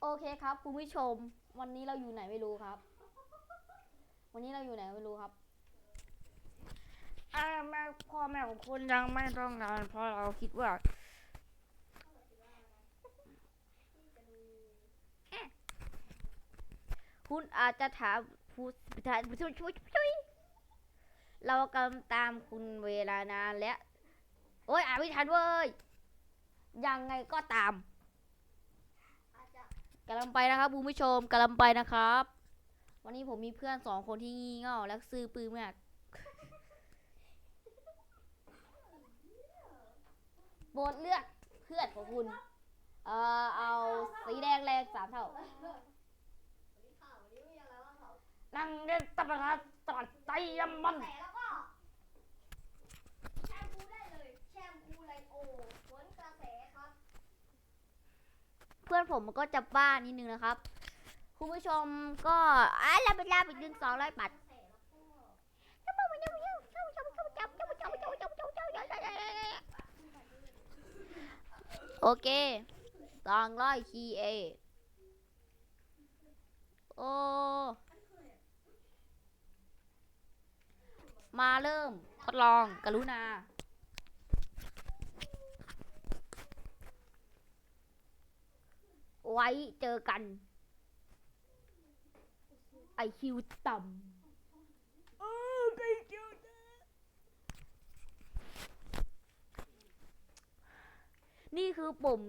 โอเคครับคุณผู้ชม วันนี้เราอยู่ไหนไม่รู้ครับ วันนี้เราอยู่ไหนไม่รู้ครับอ่าแม่พ่อแม่ของคุณยังไม่ต้องงานเพราะเราคิดว่าคุณอาจจะถามผู้ถามผู้ช่วยช่วยช่วยเรากำลังตามคุณเวลานานแล้วโอ้ยอ่านไม่ทันเว้ย ยังไงก็ตาม กำลังไปนะครับคุณผู้ชมกำลังไปนะครับ วันนี้ผมมีเพื่อนสองคนที่งี่เง่าและซื่อปื้มากโบทเลือกเพื่อนของคุณ เอ่อเอาสีแดงแรงสามเท่า นั่งเล่นตะปะตอดใจยำมัน แต่แล้วก็แชมพูได้เลย แชมพูไลโอผลกระแสครับ เพื่ อนผมมันก็จะบ้านิดนึงนะครับ คุณผู้ชมก็อะลาไปลาไปดึงสองร้อยบาทโอเคสองร้อยคีเอโอมาเริ่มทดลองกรุณา ไว้เจอกัน ไอคิวต่ำนี่คือปุ่ม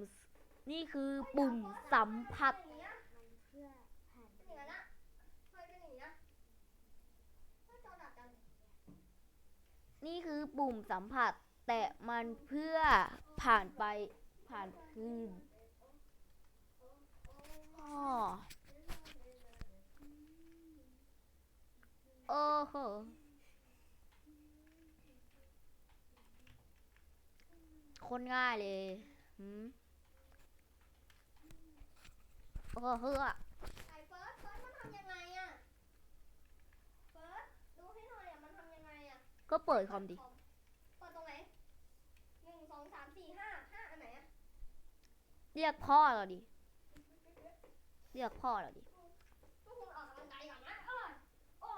นี่คือปุ่มสัมผัสเป็นอย่างนั้นอะทำไมเป็นอย่างนี้นะถ้าจอดักกันนี่คือปุ่มสัมผัส แต่มันเพื่อผ่านไปผ่านคืนอ้อ โอ้โหคนง่ายเลยหืมโอ้โหเฮ้อไอ้เฟิร์สเฟิร์สมันทำยังไงอะเฟิร์สดูให้หน่อยอะมันทำยังไงอะก็เปิดคอมดิ เปิดตรงไหนหนึ่งสองสามสี่ห้าห้าอันไหนอะเรียกพ่อเราดิ เรียกพ่อเราดิพวกคุณออกกำลังกายก่อนนะเออโอ้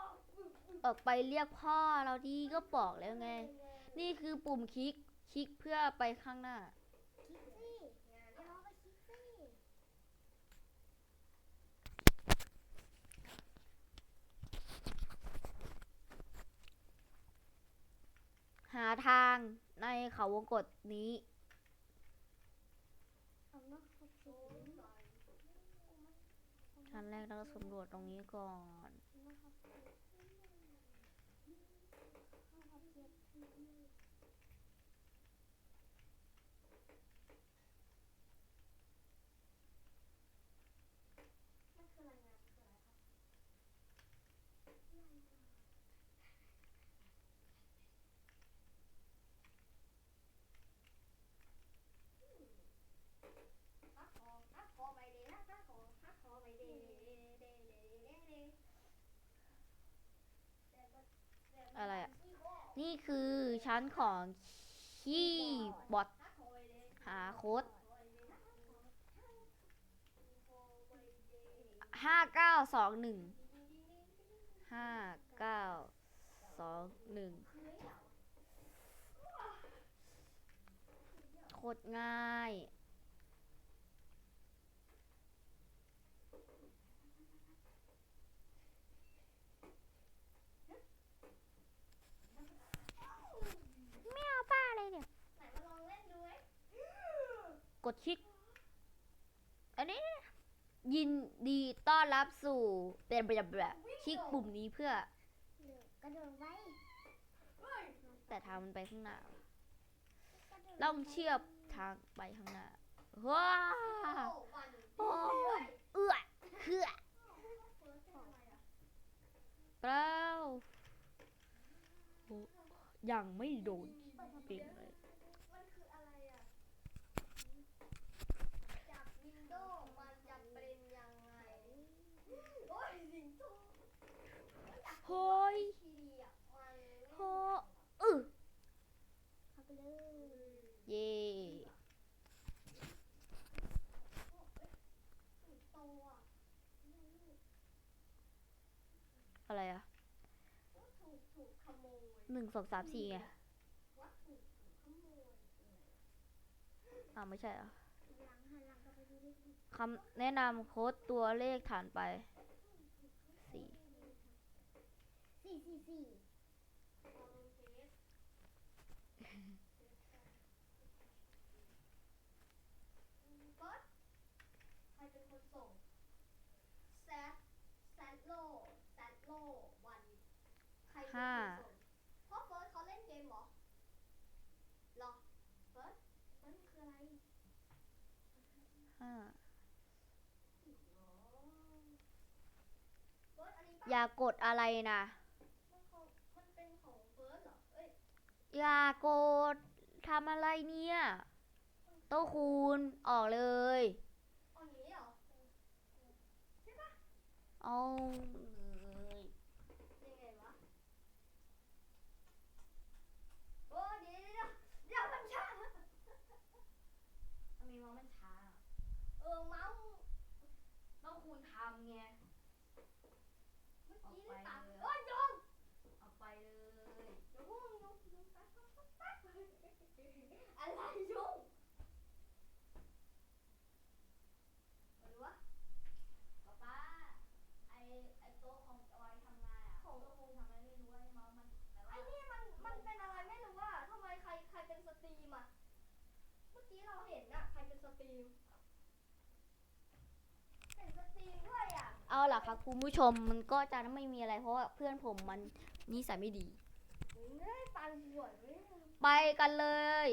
ออกไปเรียกพ่อเราดีก็บอกแล้วไง นี่คือปุ่มคลิก คลิกเพื่อไปข้างหน้าคิดสิงานเดี๋ยวไปคิดสิหาทางในเขาวงกฏนี้ เอาเนาะเขาคิด ชั้นแรกเราสำรวจตรงนี้ก่อน มันคือรายงานคืออะไรครับฮักคอฮักคอไปเดฮักฮักคอฮักคอไปเดเดเดเดเดเด อะไรอะ นี่คือชั้นของคีย์บอร์ดหาโค้ดห้าเก้าสองหนึ่งห้าเก้าสองหนึ่งโคตรง่าย ไม่เอาป้าเลยเนี่ย ไหนมาลองเล่นดูไหม กดคลิก อันนี้ ยินดีต้อนรับสู่เป็นแบบแบบคลิกปุ่มนี้เพื่อ กระโดดไว้แต่ทางมันไปข้างหน้าล่องเชื่อกทางไปข้างหน้าว้าโอ้ยเอื้อเขื่อเปล่าอ้ยังไม่โดนเปลี่ยนเลย หยโหอือเย่อะไรอะหนึ่งสองสามสี่ไงอ่าไม่ใช่อะคำแนะนำโค้ดตัวเลขฐานไป สี่สี่สี่เฟิร์สใครเป็นคนส่งแซดแซดโลแซดโลวันใครเป็นคนส่งพราะเฟิร์สเขาเล่นเกมเหรอหรอเฟิร์สมันคืออะไรห้าอย่ากดอะไรนะ มันของมันเป็นของเฟิร์สเหรอ เอ้ย อย่ากดทำอะไรเนี่ย โต้องคูณออกเลยเอาอย่างนี้เหรอเอาเลยยังไงวะโอ้เดี๋ยวเดี๋ยวเดี๋ยวมันช้าทำไมมันช้า เออเมาส์ต้องคูณทำไง เมื่อกี้ได้ตัดเอาไปเลย เอ้ยยง เอาไปเลย เดี๋ยวพวกมึงยงยงแป๊บแป๊บแป๊บแป๊บอะไรยงอะไรวะ ป๊าป้าไอไอโต๊ะของจอยทำงานอะ ของ โต๊ะคงทำอะไรไม่รู้ไอ้เมาส์มันแต่ ไอ้ ว่า นี่มันมันเป็นอะไรไม่รู้อะทำไมใครใครเป็นสตรีมอะ เมื่อกี้เราเห็นอะใครเป็นสตรีมเป็นสตรีมด้วยอะเอาล่ะครับคุณผู้ชมมันก็จะไม่มีอะไรเพราะว่าเพื่อนผมมันนิสัยไม่ดี เฮ้ยปันหัวเลยไปกันเลย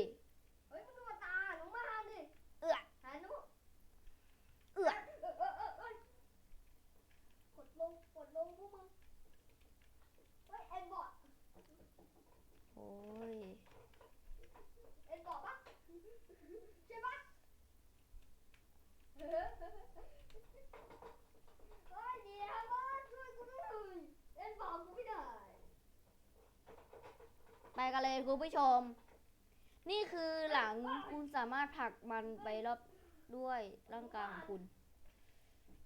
เฮ้ยมันดูตาหนูมาดิเอื้อหาหนูเอื้อเออเออเออเออกดลงกดลงพวกมึงเฮ้ยเอ็นบอร์ด โอ้ย เอ็นบอร์ดปะใช่ปะ เฮ้ยเดี๋ยวบอสช่วยกูด้วยเอ็นบอร์ดกูไม่ได้ไปกันเลยคุณผู้ชม นี่คือหลังคุณสามารถผลักมันไปรอบด้วยร่างกายของคุณ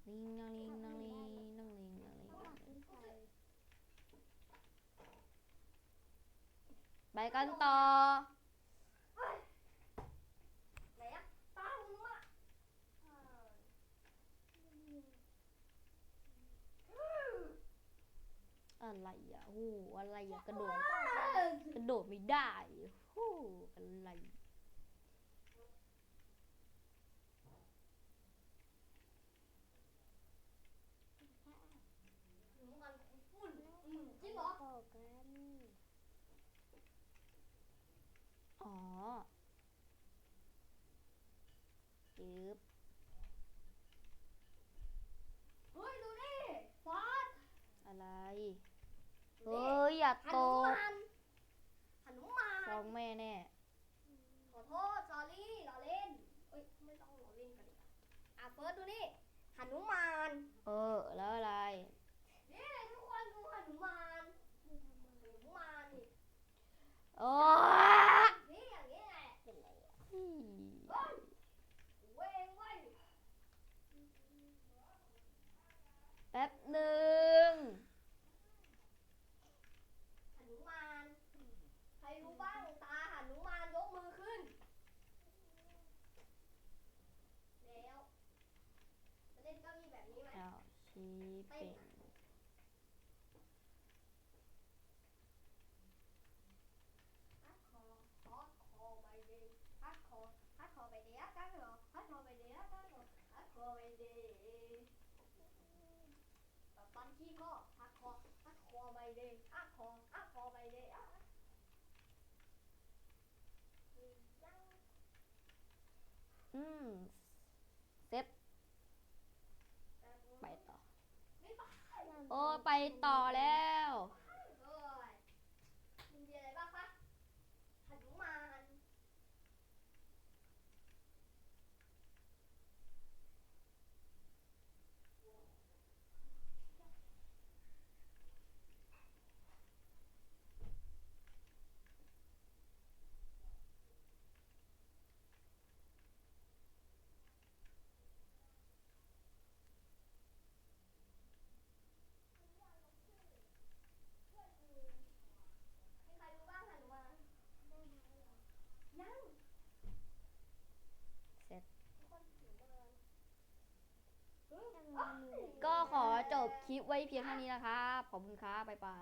ลิงนังลิงนังลิงนังลิงนังลิงนังลิงไปกันต่อ ไหนอะตามึงอะอ่า อะไรอะโอ้โหอะไรอะกระโดดกระโดดไม่ได้โอ้โหอะไรหนูมันฝุ่นอืมจริงเหรอ อ๋อจึ๊บ เฮ้ยดูนี่ฟอส อะไร ดู เฮ้ นี่ ยอย่าหตนุกมานหนุมานฟ้องแม่แน่ ขอโทษสอรี่ล้อเล่นเอ้ยไม่ต้องล้อเล่นกันดีกว่าอะเฟิร์สดูนี่หนุมานเออ แล้วอะไร นี่ทุกคนดูหนุมานหนุมานนี่ โอ้นี่อย่างนี้ไง ย เฮ้ยเว้งเว้ย แป๊บหนึ่ง หนุมานใครรู้บ้างตาหนุมานยกมือขึ้น แล้วจะเล่นเก้าอี้แบบนี้ไหม อ้าวชี้เป็น ฮัดคอฮอดคอไปเดย์ฮัดคอฮัดคอไปเดย์ฮัดกันเหรอฮัดคอไปเดย์ฮัดกันเหรอฮัดคอไปเดย์แบางที่ก็อักคออักคอไปเดย์ฮัดคออักคอไปเดย์ฮัดยังอืมเซ็ตไปต่อ โอ้ ไปต่อแล้ว ก็ขอจบคลิปไว้เพียงเท่านี้นะครับ ขอบคุณครับ บ๊ายบาย